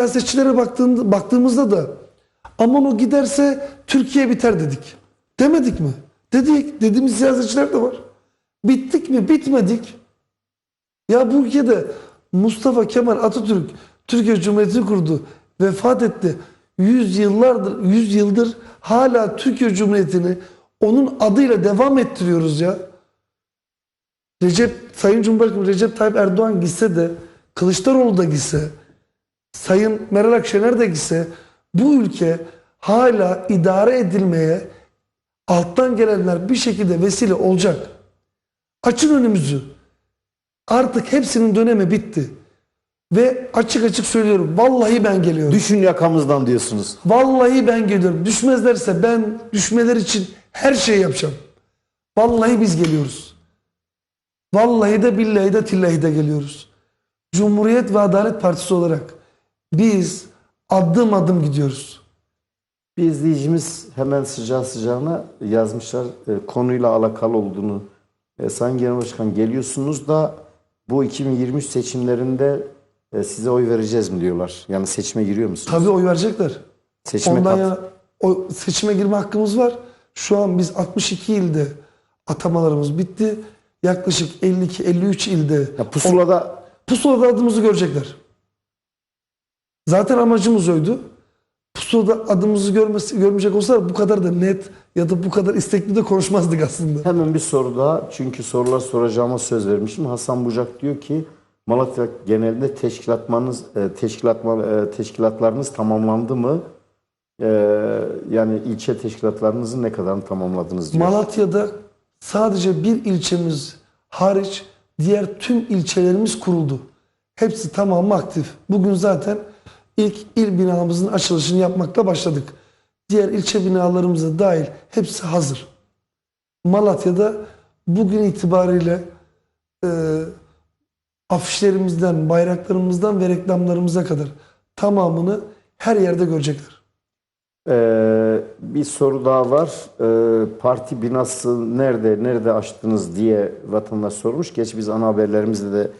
siyasetçilere baktığımızda da aman o giderse Türkiye biter dedik. Demedik mi? Dedik. Dediğimiz siyasetçiler de var. Bittik mi? Bitmedik. Ya bu ülkede Mustafa Kemal Atatürk Türkiye Cumhuriyeti'ni kurdu. Vefat etti. Yüz yıllardır, yüz yıldır hala Türkiye Cumhuriyeti'ni onun adıyla devam ettiriyoruz ya. Recep, Sayın Cumhurbaşkanı Recep Tayyip Erdoğan gitse de, Kılıçdaroğlu da gitse, Sayın Meral Akşener de gitse, bu ülke hala idare edilmeye alttan gelenler bir şekilde vesile olacak. Açın önümüzü. Artık hepsinin dönemi bitti. Ve açık açık söylüyorum. Vallahi ben geliyorum. Düşün yakamızdan diyorsunuz. Vallahi ben geliyorum. Düşmezlerse ben düşmeler için her şeyi yapacağım. Vallahi biz geliyoruz. Vallahi de billahi de tillahi de geliyoruz. Cumhuriyet ve Adalet Partisi olarak biz adım adım gidiyoruz. Bir izleyicimiz hemen sıcağı sıcağına yazmışlar e, konuyla alakalı olduğunu. E, Sayın Genel Başkan geliyorsunuz da bu 2023 seçimlerinde e, size oy vereceğiz mi diyorlar. Yani seçime giriyor musunuz? Tabii oy verecekler. Seçime Ondan kat- yana o seçime girme hakkımız var. Şu an biz 62 ilde atamalarımız bitti. Yaklaşık 52-53 ilde Ya pusulada pusulada adımızı görecekler. Zaten amacımız oydu. Pusulada adımızı görmesi, görmeyecek olsalar bu kadar da net ya da bu kadar istekli de konuşmazdık aslında. hemen bir soru daha. Çünkü sorular soracağıma söz vermişim. Hasan Bucak diyor ki Malatya genelinde teşkilatmanız, e, teşkilatma, e, teşkilatlarınız tamamlandı mı? E, yani ilçe teşkilatlarınızı ne kadar tamamladınız diyor. Malatya'da sadece bir ilçemiz hariç diğer tüm ilçelerimiz kuruldu. Hepsi tamamı aktif. Bugün zaten ilk il binamızın açılışını yapmakla başladık. Diğer ilçe binalarımıza dahil hepsi hazır. Malatya'da bugün itibariyle e, afişlerimizden, bayraklarımızdan ve reklamlarımıza kadar tamamını her yerde görecekler. Ee, bir soru daha var. Ee, parti binası nerede, nerede açtınız diye vatandaş sormuş. Geç biz ana haberlerimizde de